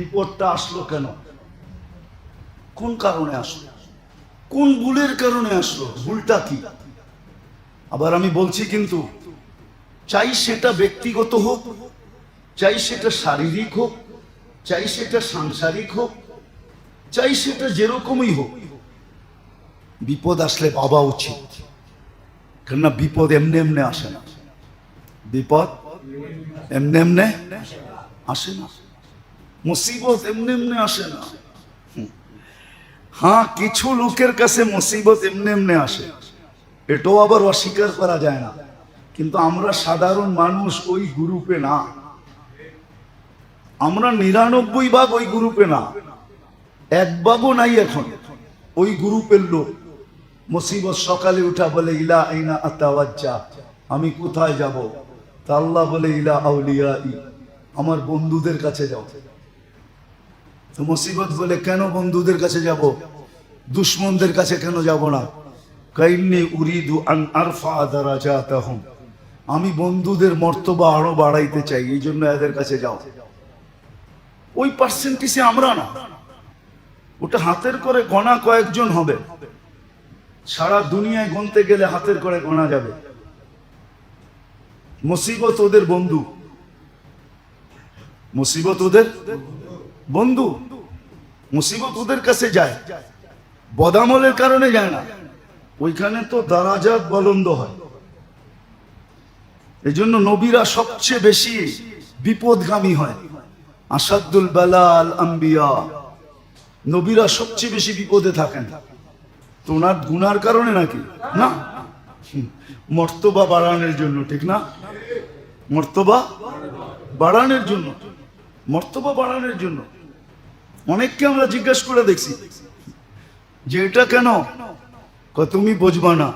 বিপদটা আসলো কেন? কোন কারণে আসলো? কোন ভুলের কারণে আসলো? ভুলটা কি? আবার আমি বলছি কিন্তু, চাই সেটা ব্যক্তিগত হোক, চাই সেটা শারীরিক হোক, চাই সেটা সাংসারিক হোক, চাই সেটা যেরকমই হোক, বিপদ আসলে বাবা উচিত। কেননা বিপদ এমনি এমনি আসে না। বিপদ এমনি এমনি আসে না। মুসিবত এমনি এমনি আসে না। হ্যাঁ কিছু লোকের কাছে মুসিবত এমনি এমনি আসে। এটাও আবার অস্বীকার করা যায় না। কিন্তু আমরা সাধারণ মানুষ ওই গ্রুপে না। আমরা নিরানব্বই ভাগ ওই গ্রুপে না। এক ভাগও নাই এখন। ওই গ্রুপের লোক। মুসিবত সকালে উঠা বলে, ইলা আইনা আতাওয়াজ্জা? আমি কোথায় যাব? তা আল্লাহ বলে, ইলা আউলিয়া আমার বন্ধুদের কাছে যাও। তো মুসিবত বলে কেন বন্ধুদের কাছে যাব? দুশ্মনদের কাছে কেন যাব না? কাইন্নি উরিদু আন আরফা দারাজাতাহুম। আমি বন্ধুদের মর্তবা আরও বাড়াইতে চাই, এই জন্য এদের কাছে যাও। ওই পার্সেন্টেজে আমরা না। ওটা হাতের করে গণা কয়েকজন হবে। সারা দুনিয়ায় গনতে গেলে হাতের করে গোনা যাবে। মুসিবত ওদের বন্ধু। মুসিবত ওদের বন্ধু। মুসিবত ওদের কাছে যায়। বদামলের কারণে যায় না। ওইখানে তো দারাজাত বলন্দ হয়। এই জন্য নবীরা সবচেয়ে বেশি বিপদগামী হয়। আসাদুল বালাল আম্বিয়া। নবীরা সবচেয়ে বেশি বিপদে থাকেন। তো ওনার গুনার কারণে নাকি? না? মর্তবা বাড়ানোর জন্য, ঠিক না? মর্তবা বাড়ানোর জন্য। মর্তবা বাড়ানোর জন্য। অনেককে আমরা জিজ্ঞাসা করে দেখছি যে এটা কেন? তুমি বুঝবা না।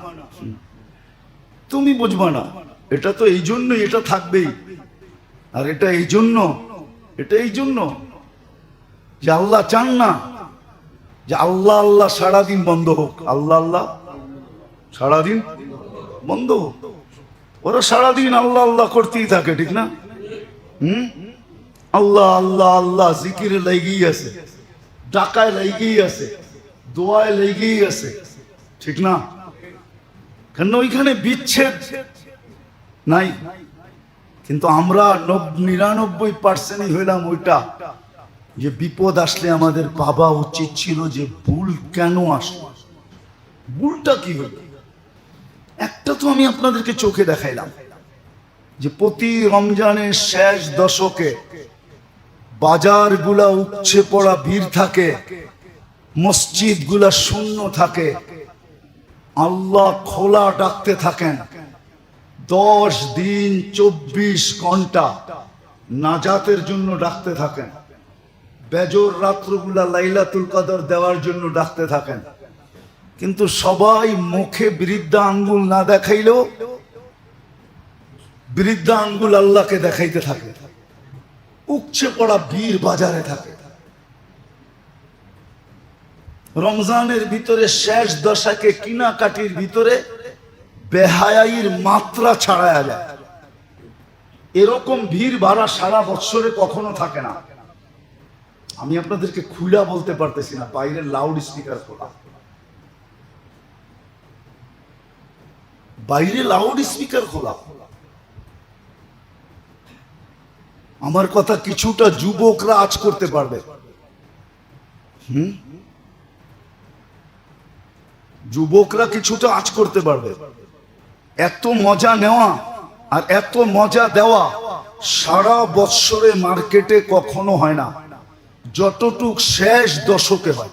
তুমি বুঝবা না। এটা তো এই জন্যই, এটা থাকবেই। আর এটা এই জন্য, এটা এই জন্য যে আল্লাহ চান না যে আল্লাহ আল্লাহ সারাদিন বন্ধ হোক। আল্লাহ আল্লাহ সারাদিন বন্ধ হোক। ওরা সারাদিন আল্লাহ আল্লাহ করতেই থাকে, ঠিক না? হুম? আল্লাহ আল্লাহ আল্লাহ, জিকিরে লেগেই আছে, ডাকায় লেগেই আছে, দোয়ায় লেগেই আছে, ঠিক না? কেন ওইখানে বিচ্ছেদ? নাই। কিন্তু আমরা নব- নিরানব্বই পার্সেন্টই হইলাম ওইটা, যে বিপদ আসলে আমাদের বাবা উচিত ছিল যে ভুল কেন আসলো? ভুলটা কি হলো? একটা তো আমি আপনাদেরকে চোখে দেখাইলাম, যে প্রতি রমজানের শেষ দশকে বাজারগুলা উপচে পড়া ভিড় থাকে, মসজিদগুলা শূন্য থাকে, আল্লাহ খোলা ডাকতে থাকেন। দশ দিন, চব্বিশ ঘণ্টা নাজাতের জন্য ডাকতে থাকেন। বেজর রাত্রগুলা লাইলাতুল কদর দেওয়ার জন্য ডাকতে থাকেন। কিন্তু সবাই মুখে বৃদ্ধা আঙ্গুল না দেখাইলেও বৃদ্ধা আঙ্গুল আল্লাহকে দেখাইতে থাকে। উপচে পড়া বীর বাজারে থাকে। রমজানের ভিতরে শেষ দশাকে কিনাকাটির ভিতরে বেহায়াইর মাত্রা ছাড়ায়া যায়। এরকম ভিড় ভাড়া সারা বছরে কখনো থাকে না। আমি আপনাদেরকে খুলা বলতে পারতেছি না বাইরে লাউড স্পিকার খোলা। বাইরে লাউড স্পিকার খোলা। আমার কথা কিছুটা যুবকরা আজ করতে পারবে। হুম? যুবকরা কিছুটা আজ করতে পারবে। এত মজা নেওয়া আর এত মজা দেওয়া সারা বৎসরে মার্কেটে কখনো হয় না। যতটুক শেষ দশকে হয়।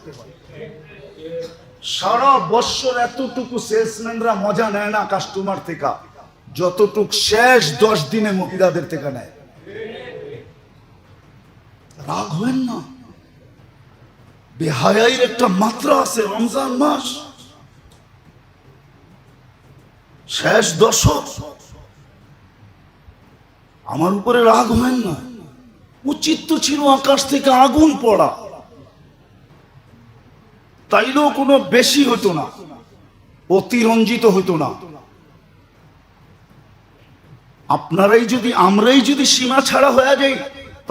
সারা বৎসর এতটুকু সেলসম্যানরা মজা নেয় না কাস্টমার থেকে। যতটুক শেষ দশ দিনে মহিলাদের থেকে নেয়। রাগ হবেন না বেহায়াইর একটা মাত্রা আছে রমজান মাস। শেষ দশক। আমার উপরে রাগ হবেন না উচিত তো ছিল আকাশ থেকে আগুন পড়া। তাইলেও কোনো বেশি হতো না, অতিরঞ্জিত হতো না। আপনারাই যদি, আমরাই যদি সীমা ছাড়া হয়ে যাই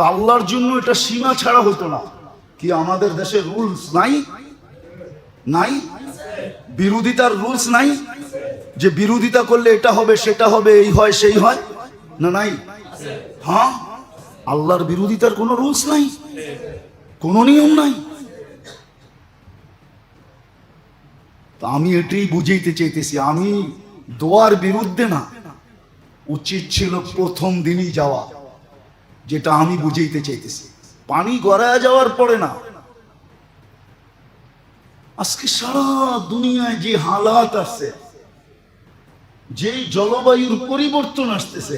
তো আল্লাহর জন্য এটা সীমা ছাড়া হতো না। কি আমাদের দেশে রুলস নাই? নাই? বিরোধিতার রুলস নাই? যে বিরোধিতা করলে এটা হবে, সেটা হবে, এই হয়, সেই হয়? না নাই? হ্যাঁ? আল্লাহর বিরোধিতার কোনো রুলস নাই? কোনো নিয়ম নাই? তো আমি এটাই বুঝাইতে চাইতেছি, আমি দোয়ার বিরুদ্ধে না। উচিত ছিল প্রথম দিনই যাওয়া। যেটা আমি বুঝাইতে চাইতেছি। পানি গড়ায় যাওয়ার পরে না, আজকে সারা দুনিয়ায় যে হালাত আছে, যেই জলবায়ুর পরিবর্তন আসতেছে,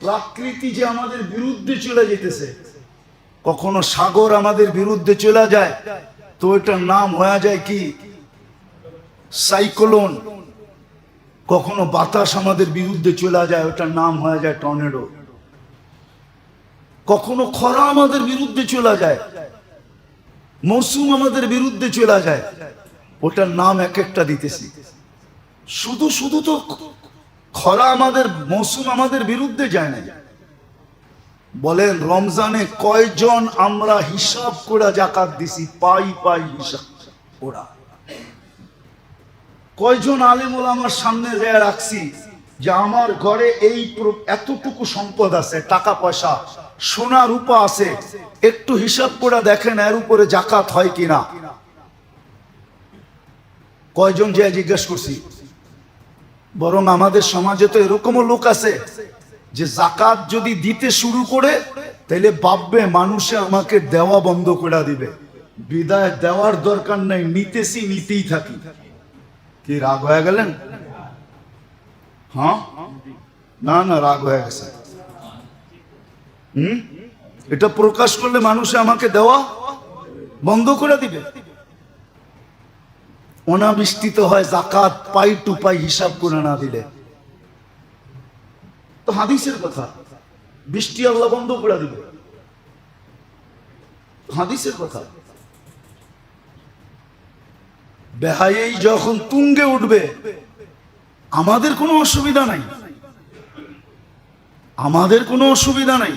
প্রকৃতি যে আমাদের বিরুদ্ধে চলে যেতেছে, কখনো সাগর আমাদের বিরুদ্ধে চলে যায়, তো এটার নাম হয়ে যায় কি? সাইক্লোন। কখনো বাতাস আমাদের বিরুদ্ধে চলে যায়, ওটার নাম হয়ে যায় টর্নেডো। কখনো খরা আমাদের বিরুদ্ধে চলে যায় মৌসুম আমাদের বিরুদ্ধে চলে যায়, ওটার নাম এক একটা দিতেছি। শুধু শুধু তো খরা আমাদের মৌসুম আমাদের বিরুদ্ধে যায় না। বলেন, রমজানে কয়জন আমরা হিসাব করে জাকাত দিছি? পাই পাই হিসাব ওরা। কয়জন আলেমুল আমার সামনে রাখছি? যে আমার ঘরে এই এতটুকু সম্পদ আছে, টাকা পয়সা, সোনা রূপা আছে, একটু হিসাব করে দেখেন এর উপরে জাকাত হয় কিনা। কয়জন যে জিজ্ঞেস করছি, বরং আমাদের সমাজে তো এরকমও লোক আছে যে জাকাত যদি দিতে শুরু করে, তাহলে ভাববে মানুষে আমাকে দেওয়া বন্ধ করে দিবে। বিদায় দেওয়ার দরকার নাই, নিতেছি, নিতেই থাকি। কি রাগ হয়ে গেলেন? হ্যাঁ? না না, রাগ হয়ে গেছে। হুম? এটা প্রকাশ করলে মানুষে আমাকে দেওয়া বন্ধ করে দিবে। অনাবিষ্টিত হয় জাকাত পাই টু পাই হিসাব করে না দিলে। তো হাদিসের কথা, বৃষ্টি আল্লাহ বন্ধ করে দিবে। হাদিসের কথা। বেহাই যখন তুঙ্গে উঠবে আমাদের কোনো অসুবিধা নাই। আমাদের কোনো অসুবিধা নাই।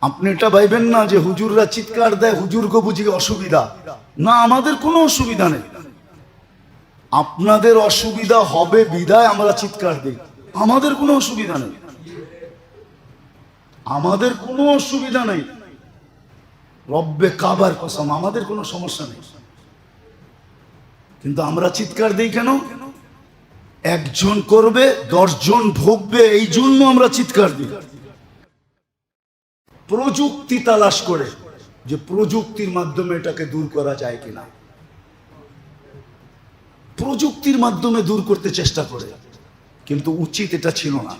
আপনি এটা ভাইবেন না যে হুজুররা চিৎকার দেয়, হুজুর গো বুঝি অসুবিধা। না, আমাদের কোনো অসুবিধা নেই। আপনাদের অসুবিধা হবে বিদায় আমরা চিৎকার দিই। আমাদের কোনো অসুবিধা নেই। আমাদের কোনো অসুবিধা নেই। রব্বে কাবার কসম, আমাদের কোনো সমস্যা নেই। কিন্তু আমরা চিৎকার দিই কেন? একজন করবে, দশজন ভোগবে, এই জন্য আমরা চিৎকার দিই। প্রযুক্তি তালাশ করে যে প্রযুক্তির মাধ্যমে এটাকে দূর করা যায় কিনা। প্রযুক্তির মাধ্যমে দূর করতে চেষ্টা করে, কিন্তু উচিত এটা ছিল না।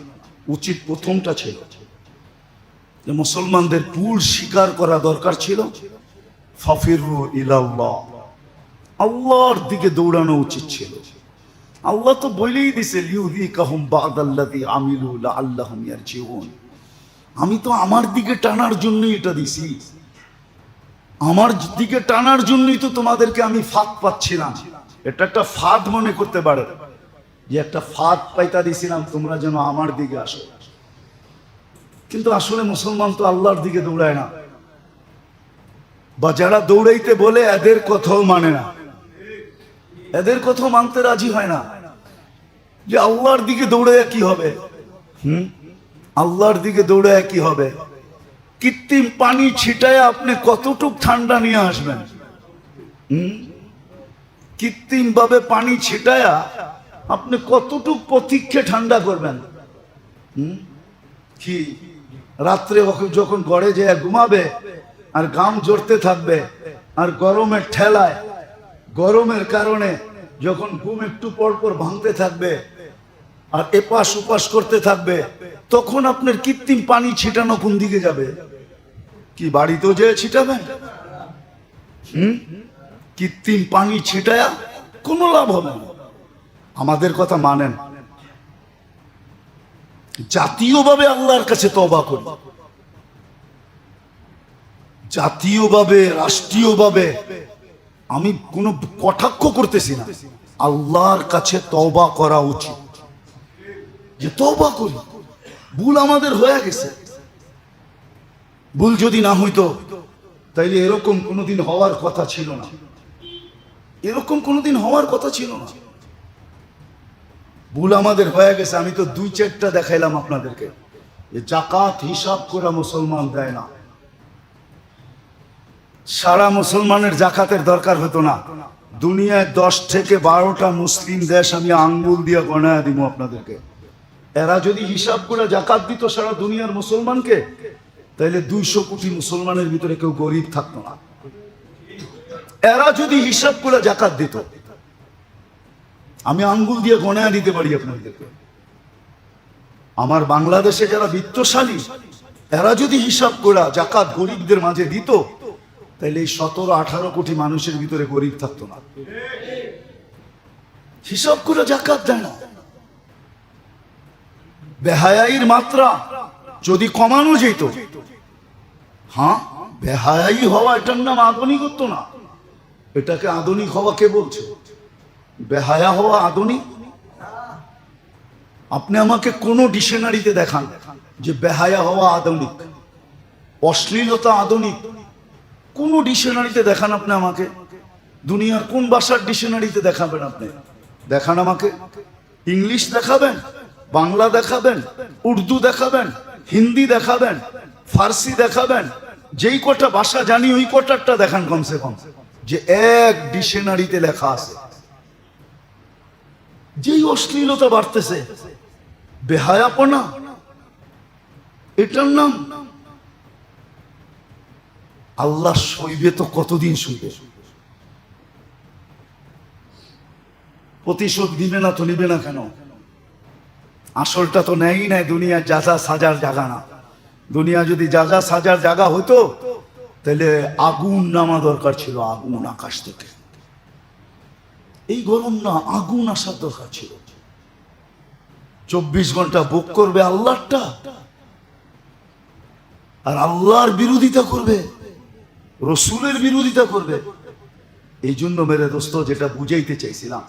উচিত প্রথমটা ছিল যে মুসলমানদের ভুল স্বীকার করা দরকার ছিল। ফাফিরু ইলাল্লাহ, আল্লাহর দিকে দৌড়ানো উচিত ছিল। আল্লাহ তো বলেই দিছে লিউদি কাহুম বাদাল্লাদি আমিলু আল্লাহম ইয়ারজিউন। আমি তো আমার দিকে টানার জন্যই এটা দিছি। আমার দিকে টানার জন্যই তো তোমাদেরকে আমি ফাঁদ পাচ্ছিলাম। এটা একটা ফাঁদ মনে করতে পারে। যে একটা ফাঁদ পাইতা দিছিলাম, তোমরা যেন আমার দিকে আসো। কিন্তু আসলে মুসলমান তো আল্লাহর দিকে দৌড়ায় না। বা যারা দৌড়াইতে বলে, এদের কথাও মানে না। এদের কথা মানতে রাজি হয় না। যে আল্লাহর দিকে দৌড়ে কি হবে? হুম? আল্লাহর দিকে দৌড়ে কি হবে? কৃত্রিম পানি ছিটায় আপনি কতটুক ঠান্ডা নিয়ে আসবেন? হুম? কৃত্রিম ভাবে পানি ছিটায়া আপনি কতটুক প্রতীক্ষে ঠান্ডা করবেন? হুম? কি? রাত্রে যখন গড়ে যায়, ঘুমাবে আর গাম জড়তে থাকবে আর গরমের ঠেলায় গরমের কারণে যখন ঘুম একটু পর পর ভাঙতে থাকবে আর এপাশ উপাস করতে থাকবে, তখন আপনার কৃত্রিম পানি ছিটানো কোন দিকে যাবে? কি বাড়িতেও যেয়ে ছিটাবেন? হুম? কৃত্রিম পানি ছিটায়া কোনো লাভ হবে না। আমাদের কথা মানেন। জাতীয়ভাবে আল্লাহর কাছে তবা করি। জাতীয়ভাবে, রাষ্ট্রীয়ভাবে আমি কোনো কটাক্ষ করতেছি না। আল্লাহর কাছে তবা করা উচিত। যে তবা করি, ভুল আমাদের হয়ে গেছে। ভুল যদি না হইতো, তাইলে এরকম কোনোদিন হওয়ার কথা ছিল না। এরকম কোনোদিন হওয়ার কথা ছিল না। ভুল আমাদের হয়ে গেছে, আমি তো দুই চারটা দেখাইলাম আপনাদেরকে। যে জাকাত হিসাব করা মুসলমান দেয় না। সারা মুসলমানের জাকাতের দরকার হতো না। দুনিয়ায় দশ থেকে বারোটা মুসলিম দেশ আমি আঙ্গুল দিয়ে গণায় দিব আপনাদেরকে। এরা যদি হিসাব করে জাকাত দিত সারা দুনিয়ার মুসলমানকে তাহলে দুইশো কোটি মুসলমানের ভিতরে কেউ গরিব থাকতো না। এরা যদি হিসাব করে জাকাত দিত, আমি আঙ্গুল দিয়ে গণায় দিতে পারি আপনাদেরকে। আমার বাংলাদেশে যারা বিত্তশালী, এরা যদি হিসাব করে জাকাত গরিবদের মাঝে দিত তাহলে এই সতেরো, আঠারো কোটি মানুষের ভিতরে গরিব থাকতো না। হিসাব করে জাকাত দেয় না। বেহায়াইর মাত্রা যদি কমানো যেত হ্যাঁ বেহায়াই হওয়া এটার নাম আধুনিকত্ব না। এটাকে আধুনিক হওয়া কে বলছে? বেহায়া হওয়া আধুনিক আপনি আমাকে কোনো ডিকশনারিতে দেখান যে বেহায়া হওয়া আধুনিক অশ্লীলতা আধুনিক কোন ডিকশনারিতে দেখান আপনি আমাকে। দুনিয়ার কোন ভাষার ডিকশনারিতে দেখাবেন আপনি? দেখান আমাকে। ইংলিশ দেখাবেন, বাংলা দেখাবেন, উর্দু দেখাবেন, হিন্দি দেখাবেন, ফার্সি দেখাবেন, যেই কটা ভাষা জানি ওই কটারটা দেখান কমসে কম, যে এক ডিকশনারিতে লেখা আছে। যেই অশ্লীলতা বাড়তেছে, বেহায়াপনা, এটার নাম আল্লাহ সইবে তো কতদিন সইবে? প্রতিশোধ দিবে না তো নিবে না কেন? আসলটা তো নেই নাই, দুনিয়া যা যা সাজার জায়গা না। দুনিয়া যদি যা যা সাজার জায়গা হতো, তাহলে আগুন নামা দরকার ছিল, আগুন আকাশ থেকে। এই গরম না, আগুন আসার দরকার ছিল। চব্বিশ ঘণ্টা বুক করবে আল্লাহটা আর আল্লাহর বিরোধিতা করবে। রসুলের বিরোধিতা করবে। এই জন্য মেরে দোস্ত, যেটা বুঝাইতে চাইছিলাম,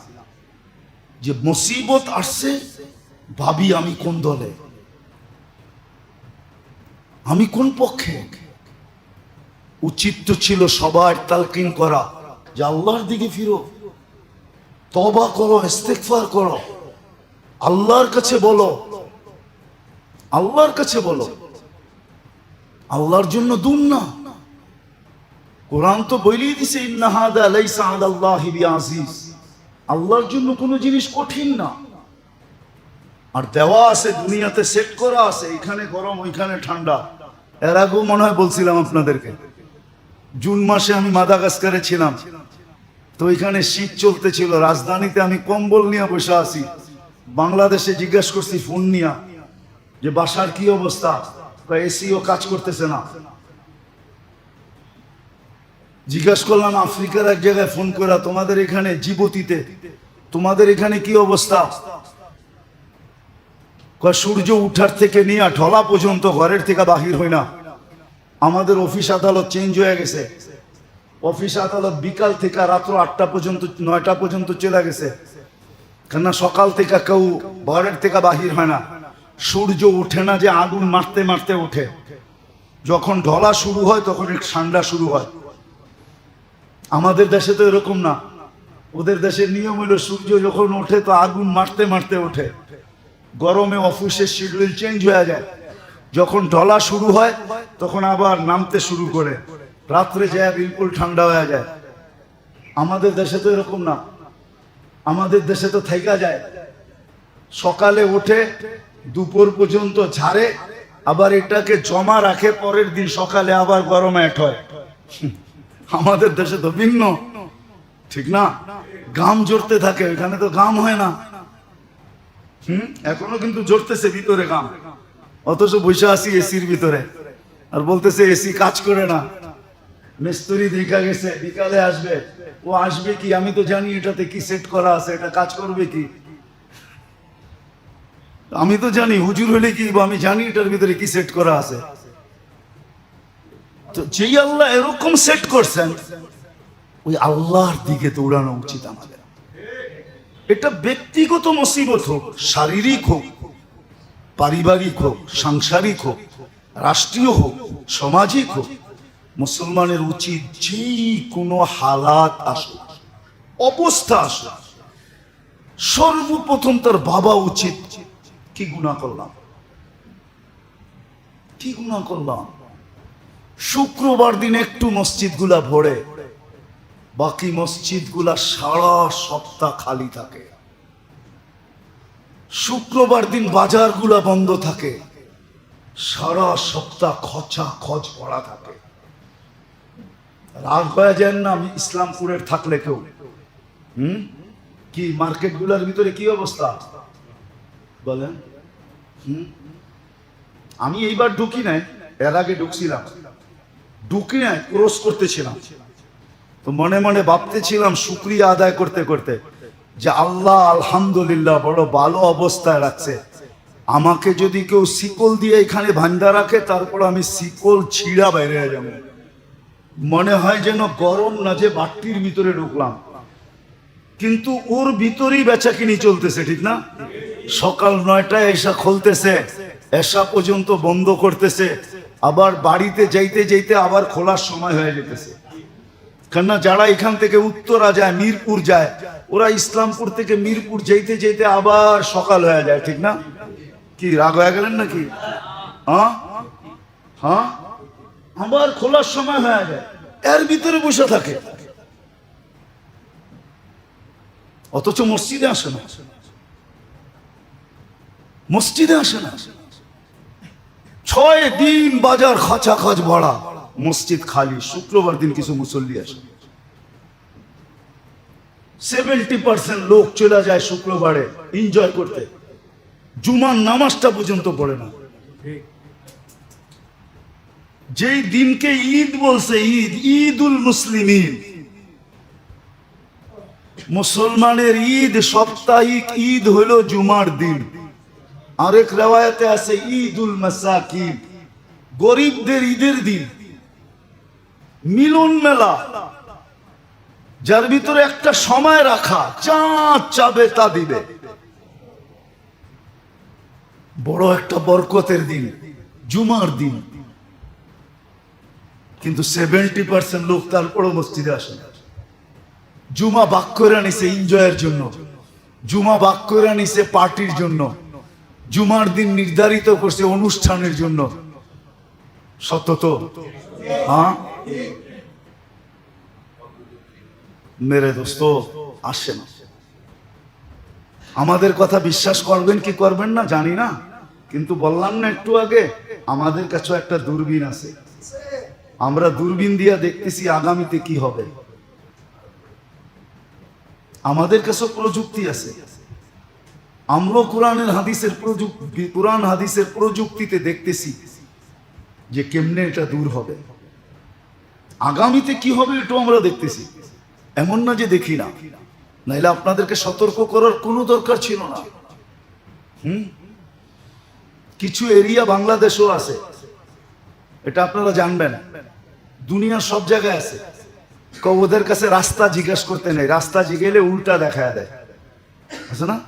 যে মুসিবত আসছে, ভাবি আমি কোন দলে? আমি কোন পক্ষে? উচিত তো ছিল সবার তালকিন করা, যে আল্লাহর দিকে ফিরো তবা করো ইস্তেকফার করো, আল্লাহর কাছে বলো, আল্লাহর কাছে বলো। আল্লাহর জন্য দুম না। কোরআন তো বলেই দিছে আল্লাহর জন্য কোনো জিনিস কঠিন না। আর দেওয়া আছে, দুনিয়াতে সেট করা আছে, এখানে গরম, ওইখানে ঠান্ডা। এর আগেও মনে হয় বলছিলাম আপনাদেরকে, জুন মাসে আমি মাদাগাস্কারে ছিলাম। তো ওইখানে শীত চলতেছিল, রাজধানীতে আমি কম্বল নিয়ে বসে আছি। বাংলাদেশে জিজ্ঞেস করছি, ফোন নিয়া? যে, বাসার কি অবস্থা? এসিও কাজ করতেছে না। জিজ্ঞাসা করলাম, আফ্রিকার এক জায়গায় ফোন করা তোমাদের এখানে জীবতীতে, তোমাদের এখানে কি অবস্থা? সূর্য উঠার থেকে নিয়ে ঢলা পর্যন্ত ঘরের থেকে বাহির হয় না। আমাদের অফিস আদালত চেঞ্জ হয়ে গেছে। অফিস আদালত বিকাল থেকে রাত্র আটটা পর্যন্ত, নয়টা পর্যন্ত চলে গেছে। কেননা সকাল থেকে কেউ ঘরের থেকে বাহির হয় না। সূর্য উঠে না যে আগুন মারতে মারতে ওঠে যখন ঢলা শুরু হয়, তখন ঠান্ডা শুরু হয়। আমাদের দেশে তো এরকম না। ওদের দেশের নিয়ম হলো সূর্য যখন ওঠে তো আগুন মারতে মারতে ওঠে। গরমে অফিসের শিডিউল চেঞ্জ হয়ে যায়। যখন ঢলা শুরু হয়, তখন আবার নামতে শুরু করে। রাত্রে যায়, বিলকুল ঠান্ডা হয়ে যায়। আমাদের দেশে তো এরকম না। আমাদের দেশে তো থাইকা যায়। সকালে ওঠে, দুপুর পর্যন্ত ঝাড়ে, আবার এটাকে জমা রাখে, পরের দিন সকালে আবার গরমে এক হয়। আমাদের দেশে তো ভিন্ন। ঠিক না? গাম জড়তে থাকে, এখানে তো গাম হয় না। হুম? এখনও কিন্তু জড়তেছে ভিতরে গাম। অথচ বসে আছি এসির ভিতরে। আর বলতেছে এসি কাজ করে না। মিস্ত্রি দেখা গেছে, বিকালে আসবে। ও আসবে কি? আমি তো জানি এটাতে কি সেট করা আছে, এটা কাজ করবে কি? আমি তো জানি, হুজুর হলে কি আমি জানি এটার ভিতরে কি সেট করা আছে। তো যেই আল্লাহ এরকম সেট করছেন, ওই আল্লাহর দিকে দৌড়ানো উচিত আমাদের। এটা ব্যক্তিগত মুসিবত হোক, শারীরিক হোক, পারিবারিক হোক, সাংসারিক হোক, রাষ্ট্রীয় হোক, সামাজিক হোক, মুসলমানের উচিত যেই কোনো হালাত আসুক, অবস্থা আসুক। সর্বপ্রথম তার বাবা উচিত, কি গুণা করলাম? কি গুণা করলাম? শুক্রবার দিন একটু মসজিদগুলা ভরে, বাকি মসজিদগুলা সারা সপ্তাহ খালি থাকে। শুক্রবার দিন বাজারগুলা বন্ধ থাকে, সারা সপ্তাহ খচা খচ পড়া থাকে। রাগ হয়ে যায় না আমি ইসলামপুরের থাকলে কেউ? হুম? কি, মার্কেটগুলোর ভিতরে কি অবস্থা? বলেন। হুম? আমি এইবার ঢুকি নাই, এর আগে ঢুকছিলাম। ঢুকি ক্রস করতেছিলাম। তো মনে মনে ভাবতেছিলাম, শুক্রিয়া আদায় করতে করতে যে আল্লাহ আলহামদুলিল্লাহ বড় ভালো অবস্থায় রাখছে। আমাকে যদি কেউ শিকল দিয়ে এখানে ভান্ডা রাখে, তারপর আমি শিকল ছিঁড়া বাইরে যাব। মনে হয় যেন গরম না, যে বাট্টির ভিতরে ঢুকলাম। কিন্তু ওর ভিতরেই বেচা কিনি চলতেছে, ঠিক না? সকাল নয়টায় এসা খুলতেছে, এসা পর্যন্ত বন্ধ করতেছে। আবার বাড়িতে যাইতে যাইতে আবার খোলার সময় হয়ে যেতেছে। কেননা যারা এখান থেকে উত্তরা যায়, মিরপুর যায়, ওরা ইসলামপুর থেকে মিরপুর যাইতে যাইতে আবার সকাল হয়ে যায়, ঠিক না? কি, রাগ হয়ে গেলেন নাকি? হ্যাঁ? হ্যাঁ? আবার খোলার সময় হয়ে যায়। এর ভিতরে বসে থাকে। অথচ মসজিদে আসে না। মসজিদে আসে না। ছয় দিন বাজার খাঁচা খাচ ভরা। মসজিদ খালি, শুক্রবার দিন কিছু মুসল্লি আসে। সেভেন্টি পার্সেন্ট লোক চলে যায় শুক্রবারে এনজয় করতে। জুমার নামাজটা পর্যন্ত পড়ে না। যেই দিনকে ঈদ বলছে, ঈদ, ঈদুল মুসলিম ঈদ মুসলমানের ঈদ সাপ্তাহিক ঈদ হলো জুমার দিন। আরেক রেওয়ায়তে আছে ঈদুল মাসাকিন গরিবদের ঈদের দিন। মিলন মেলা। যার ভিতরে একটা সময় রাখা, চাঁদ চাবে তা দিবে। বড় একটা বরকতের দিন, জুমার দিন। কিন্তু সেভেন্টি পার্সেন্ট লোক তারপরও মসজিদে আসে জুমা বাক করে নিছে এনজয়ের জন্য। জুমা বাক করে নিছে পার্টির জন্য। জুমার দিন নির্ধারিত করছে অনুষ্ঠানের জন্য। সত্য তো হ্যাঁ? মেরে দোস্ত, আসে না। আমাদের কথা বিশ্বাস করবেন কি করবেন না, জানি না। কিন্তু বললাম না একটু আগে, আমাদের কাছেও একটা দূরবীন আছে। আমরা দূরবীন দিয়া দেখতেছি আগামীতে কি হবে। আমাদের কাছেও প্রযুক্তি আছে। আমরাও কোরআনের হাদিসের প্রযুক্তি কোরআন হাদিসের প্রযুক্তিতে দেখতেছি যে কেমনে এটা দূর হবে। আগামীতে কি হবে এটাও আমরা দেখতেছি। এমন না যে দেখি না। নাইলে আপনাদেরকে সতর্ক করার কোনো দরকার ছিল না। হুম? কিছু এরিয়া বাংলাদেশও আছে। এটা আপনারা জানবেন। দুনিয়ার সব জায়গায় আছে। ওদের কাছে রাস্তা জিজ্ঞেস করতে নেই। রাস্তা জিগেলে উল্টা দেখা দেয়। আছে না?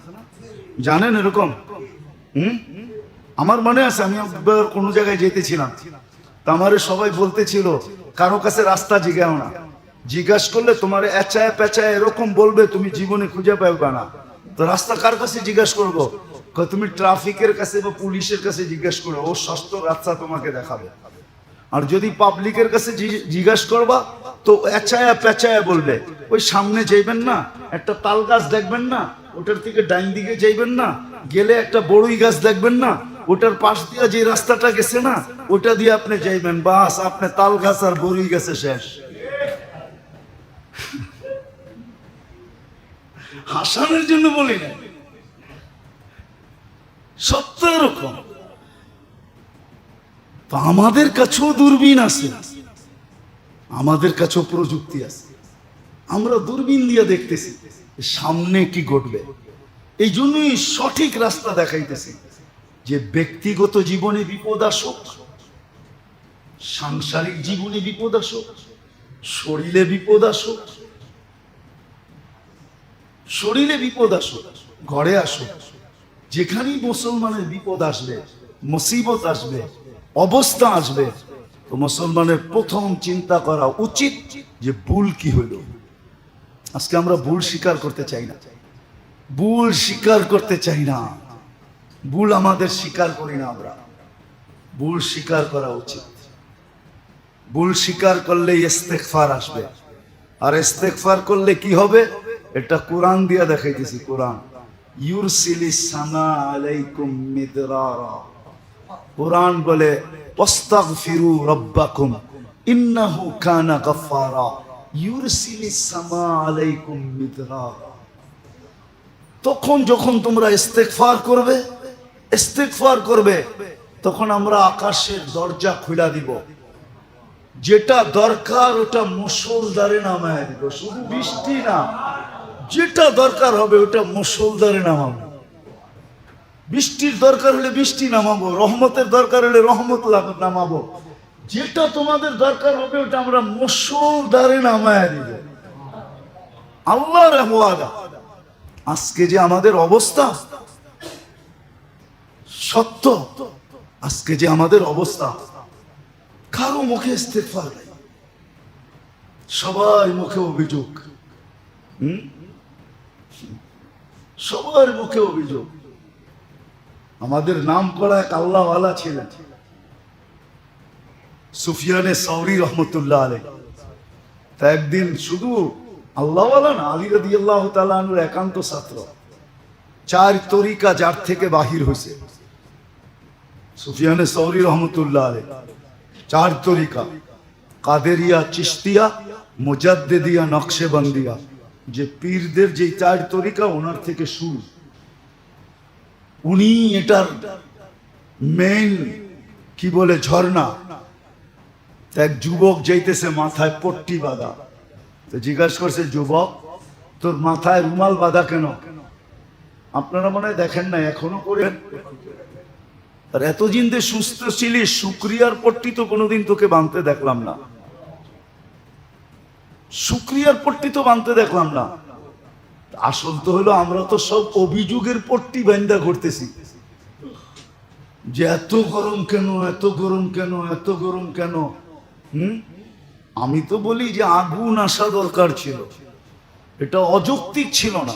জানেন এরকম? হুম? আমার মনে আছে, আমি একবার কোনো জায়গায় যেতেছিলাম। তা আমারে সবাই বলতেছিল, কারও কাছে রাস্তা জিগাও না। জিজ্ঞাসা করলে তোমার এচায় পেঁচায় এরকম বলবে, তুমি জীবনে খুঁজে পাবে না। তো রাস্তা কার কাছে জিজ্ঞাসা করব? তুমি ট্রাফিকের কাছে বা পুলিশের কাছে জিজ্ঞেস করো, ও ষষ্ঠ রাস্তা তোমাকে দেখাবে। আর যদি পাবলিকের কাছে জিজ্ঞাসা করবা, তো এচায়া পেঁচায়া বলবে। ওই সামনে যাইবেন না, একটা তাল গাছ দেখবেন না ওটার থেকে ডাইন দিকে যাইবেন না, গেলে একটা বড়ই গাছ দেখবেন না, ওটার পাশ দিয়ে যে রাস্তাটা গেছে না, ওটা দিয়ে আপনি যাইবেন, বাস, আপনি তাল গাছ আর বড়ই গাছে শেষ। হাসানোর জন্য বলি না। সত্য এরকম। আমাদের কাছেও দূরবীন আছে। আমাদের কাছেও প্রযুক্তি আছে। আমরা দূরবীন দিয়ে দেখতেছি। সামনে কি ঘটবে? এই জন্যই সঠিক রাস্তা দেখাইতেছি যে ব্যক্তিগত জীবনে বিপদ আসুক, সাংসারিক জীবনে বিপদ আসুক, শরীরে বিপদ আসুক, শরীরে বিপদ আসুক, ঘরে আসুক, যেখানেই মুসলমানের বিপদ আসবে, মুসিবত আসবে, অবস্থা আসবে, তো মুসলমানের প্রথম চিন্তা করা উচিত যে ভুল কি হলো। আজকে আমরা ভুল স্বীকার করতে চাই না। ভুল স্বীকার করতে চাই না। ভুল আমাদের স্বীকার করি না আমরা। ভুল স্বীকার করা উচিত। ভুল স্বীকার করলে ইস্তেকফার আসবে। আর ইস্তেকফার করলে কি হবে? এটা কোরআন দিয়া দেখাইতেছি, কোরআন। ইউরসিলি সামা আলাইকুম মিদরারা। কোরআন বলে, ওয়াস্তাগফিরু রাব্বাকুম, ইন্নাহু কানা গাফফারা। তখন যখন তোমরা ইস্তেগফার করবে ইস্তেগফার করবে, তখন আমরা আকাশের দরজা খুলে দিব। যেটা দরকার ওটা মুসলদারে নামায় দিব। শুধু বৃষ্টি না, যেটা দরকার হবে ওটা মুসলদারে নামাবো। বৃষ্টির দরকার হলে বৃষ্টি নামাবো, রহমতের দরকার হলে রহমত নামাবো। যেটা তোমাদের দরকার হবে, ওটা আমরা মুসলদারে নামায় দিব। আল্লাহর আজকে যে আমাদের অবস্থা, সত্য। আজকে যে আমাদের অবস্থা, কারও মুখে ইস্তেগফার নাই। সবার মুখে অভিযোগ? সবার মুখে অভিযোগ। আমাদের নাম করা এক আল্লাহওয়ালা ছিলেন। সুফিয়ানে সৌরি রহমতুল্লাহ আলাই তা একদিন শুধু আল্লাহওয়ালা না, আলী রদি আল্লাহ তালুর একান্ত ছাত্র, চার তরিকা যার থেকে বাহির হয়েছে সুফিয়ানে সৌরি রহমতুল্লাহ আলাই চার তরিকা, কাদেরিয়া চিস্তিয়া মুজাদ্দেদিয়া, নকশেবন্দিয়া। যে পীরদের যে চার তরিকা, ওনার থেকে শুরু। উনি এটার মেইন কি বলে, ঝর্ণা। এক যুবক যাইতেছে মাথায় পট্টি বাঁধা। তো জিজ্ঞাসা করছে, যুবক, তোর মাথায় রুমাল বাঁধা কেন? আপনারা মনে দেখেন না এখনও করেন আর এতদিন যে সুস্থ ছিলি শুক্রিয়ার পট্টি তো কোনোদিন তোকে বাঁধতে দেখলাম না। শুক্রিয়ার পট্টি তো বাঁধতে দেখলাম না। আসল তো হলো আমরা তো সব অভিযোগের পট্টি বান্দা করতেছি। যে এত গরম কেন, এত গরম কেন, এত গরম কেন? হুম? আমি তো বলি যে আগুন আসা দরকার ছিল। এটা অযৌক্তিক ছিল না।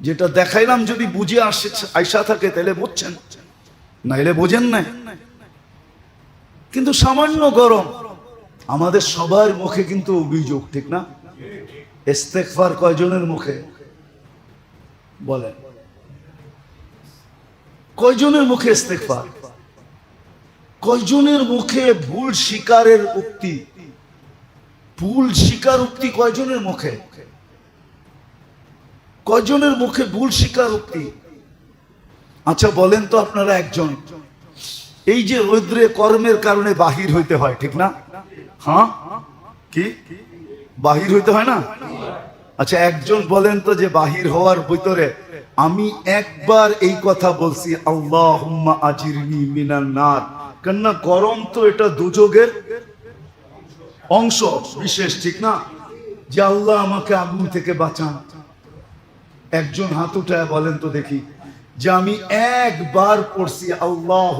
যেটা দেখাইলাম যদি বুঝে আসে আইসা থাকে, তাহলে বুঝছেন। নাইলে বোঝেন না কিন্তু সামান্য গরম আমাদের সবার মুখে কিন্তু অভিযোগ, ঠিক না? ইস্তেকফার কয়জনের মুখে? বলেন। কয়জনের মুখে ইস্তেকফার কয়জনের মুখে ভুল শিকারের উক্তি? ভুল শিকার উক্তি কয়জনের মুখে? কয়জনের মুখে ভুল শিকার উক্তি? আচ্ছা বলেন তো আপনারা একজন। এই যে রৌদ্রে কর্মের কারণে বাহির হইতে হয়, ঠিক না? হ্যাঁ? কি? বাহির হইতে হয় না? আচ্ছা একজন বলেন তো যে বাহির হওয়ার ভিতরে আমি একবার এই কথা বলছি আল্লাহ আজিরনি মিনান নার। কেননা গরম তো এটা দুযোগের অংশ, বিশেষ, ঠিক না? যে আল্লাহ আমাকে আগুন থেকে বাঁচান। একজন হাত উঠায় বলেন তো দেখি, যে আমি একবার পড়ছি আল্লাহ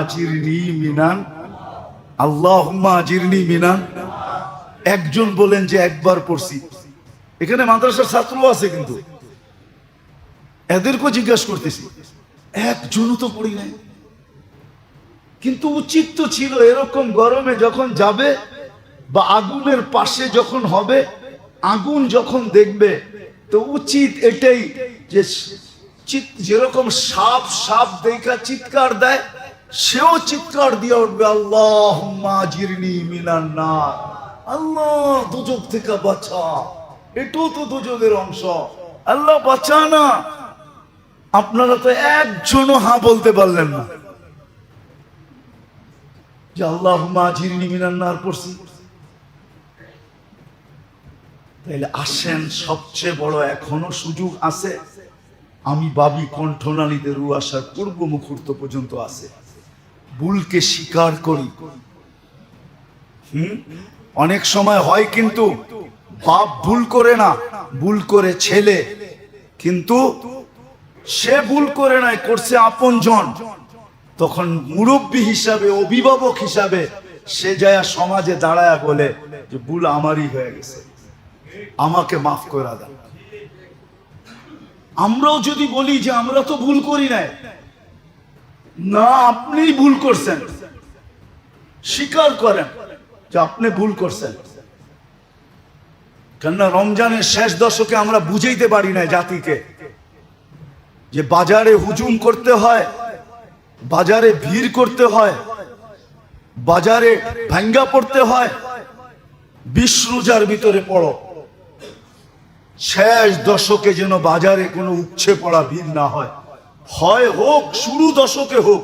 আজিরনি মিনান। আল্লাহ আজিরনি মিনান। একজন বলেন যে একবার পড়ছি। এখানে মাদ্রাসার ছাত্র আছে কিন্তু। এদেরকেও জিজ্ঞাসা করতেছি, একজনও তো পড়ি নাই? কিন্তু উচিত তো ছিল এরকম গরমে যখন যাবে বা আগুনের পাশে যখন হবে, আগুন যখন দেখবে, তো উচিত এটাই যে যেরকম সাপ সাপ দেখা চিৎকার দেয়, সেও চিৎকার দিয়ে উঠবে আল্লাহ জিরনি মিনান নার। আল্লাহ দুজক থেকে বাঁচা। এটাও তো দুজকের অংশ। আল্লাহ বাঁচা না। আপনারা তো একজনও হা বলতে পারলেন না। যে আল্লাহ মা জিরনি মিনান নার পড়ছি। তাইলে আসেন, সবচেয়ে বড় এখনও সুযোগ আছে। আমি বাবি কণ্ঠনালীতে রু আসার পূর্ব মুহূর্ত পর্যন্ত আছে। ভুলকে স্বীকার করি। হুম? অনেক সময় হয় কিন্তু বাপ ভুল করে না, ভুল করে ছেলে। কিন্তু সে ভুল করে নাই, করছে আপন জন তখন মুরব্বী হিসাবে, অভিভাবক হিসাবে সে যায় সমাজে দাঁড়ায় বলে যে, ভুল আমারই হয়ে গেছে। আমাকে মাফ করে দেন আমরাও যদি বলি যে, আমরা তো ভুল করি নাই। না আপনি ভুল করছেন। স্বীকার করেন যে, আপনি ভুল করছেন। কেননা রমজানের শেষ দশকে আমরা বুঝাইতে পারি না জাতিকে যে, বাজারে হুজুম করতে হয় বাজারে ভিড় করতে হয়, বাজারে ভাঙ্গা পড়তে হয়। বিশ রোজার ভিতরে পড়ো। শেষ দশকে যেন বাজারে কোনো উপছে পড়া ভিড় না হয়। হয় হোক, শুরু দশকে হোক,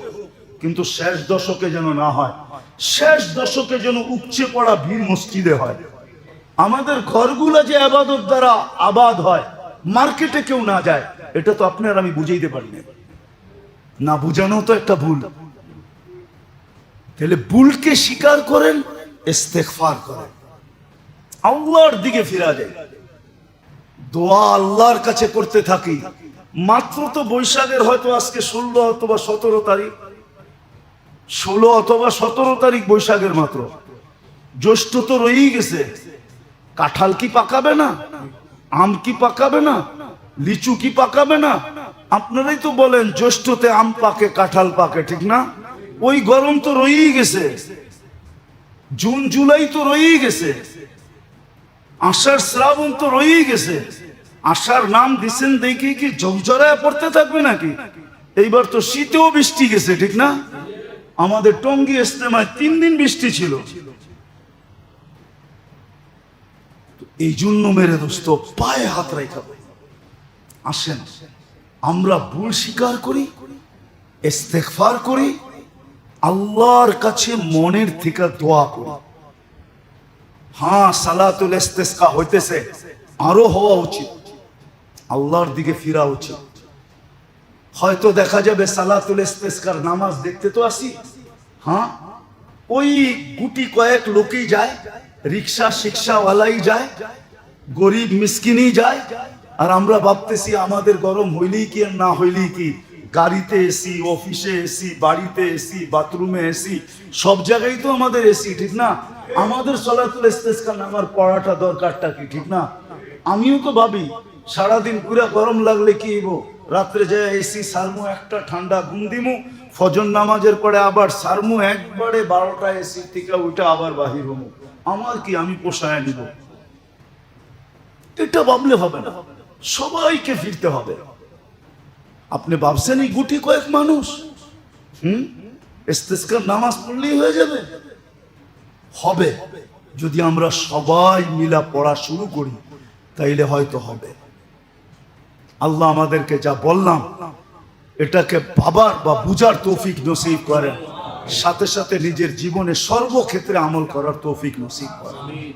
কিন্তু শেষ দশকে যেন না হয়। শেষ দশকে যেন উপচে পড়া ভিড় মসজিদে হয়। আমাদের ঘরগুলো যে আবাদত দ্বারা আবাদ হয়, মার্কেটে কেউ না যায়, এটা তো আপনার আমি বুঝাইতে পারি না না বুঝানো তো একটা ভুল। তাহলে ভুলকে স্বীকার করেন, ইস্তেগফার করেন। আল্লাহর দিকে ফিরা যায় দোয়া আল্লাহর কাছে করতে থাকি। মাত্র তো বৈশাখের হয়তো আজকে ষোলো অথবা সতেরো তারিখ। ষোলো অথবা সতেরো তারিখ বৈশাখের মাত্র। জ্যৈষ্ঠ তো রয়েই গেছে। কাঁঠাল কি পাকাবে না? আম কি পাকাবে না? লিচু কি পাকাবে না? আপনারাই তো বলেন, জ্যৈষ্ঠতে আম পাকে, কাঁঠাল পাকে, ঠিক না? ওই গরম তো রয়েই গেছে। জুন, জুলাই তো রয়েই গেছে। আষাঢ়, শ্রাবণ তো রয়েই গেছে। আষাঢ় নাম দিছেন দেখি কি জমজরায় পড়তে থাকবে নাকি? এইবার তো শীতেও বৃষ্টি গেছে, ঠিক না? আমাদের টঙ্গি ইস্তেমায় তিন দিন বৃষ্টি ছিল। এই জন্য মেরে দোস্ত, পায়ে হাত রাখা আসেন। আমরা ভুল স্বীকার করি, ইস্তেগফার করি, আল্লাহর কাছে মনের থেকে দোয়া করি। হ্যাঁ সালাতুল ইস্তেসকা হইতেছে, আরও হওয়া উচিত। আল্লাহর দিকে ফিরা উচিত। হয়তো দেখা যাবে সালাতুল ইস্তেসকার নামাজ দেখতে তো আসি। হ্যাঁ ওই গুটি কয়েক লোকই যায় রিক্সা শিক্ষাওয়ালাই যায় গরিব মিসকিনই যায় আর আমরা ভাবতেছি আমাদের গরম হইলেই কি আর না হইলেই কি? গাড়িতে এসি অফিসে এসি বাড়িতে এসি বাথরুমে এসি সব জায়গায় তো আমাদের এসি ঠিক না? আমাদের সলাতুল ইস্তেসকার আমার পড়াটা দরকারটা কি, ঠিক না? আমিও তো ভাবি, সারাদিন পুরা গরম লাগলে কি হইব? রাত্রে যায় এসি সারমু, একটা ঠান্ডা ঘুম দিমু, ফজর নামাজের পরে আবার সারমু, একবারে বারোটা এসি থেকে ওইটা আবার বাহির হমু। আমার কি আমি পোষায় নিব? এটা ভাবলে হবে না। সবাইকে ফিরতে হবে। আপনি ভাবছেন এই গুটি কয়েক মানুষ? হুম? ইস্তেস্কার নামাজ পড়লেই হয়ে যাবে। হবে। যদি আমরা সবাই মিলা পড়া শুরু করি, তাইলে হয়তো হবে। আল্লাহ আমাদেরকে যা বললাম, এটাকে ভাবার বা বুঝার তৌফিক নসিব করেন। সাথে সাথে নিজের জীবনে সর্বক্ষেত্রে আমল করার তৌফিক নসিব করেন।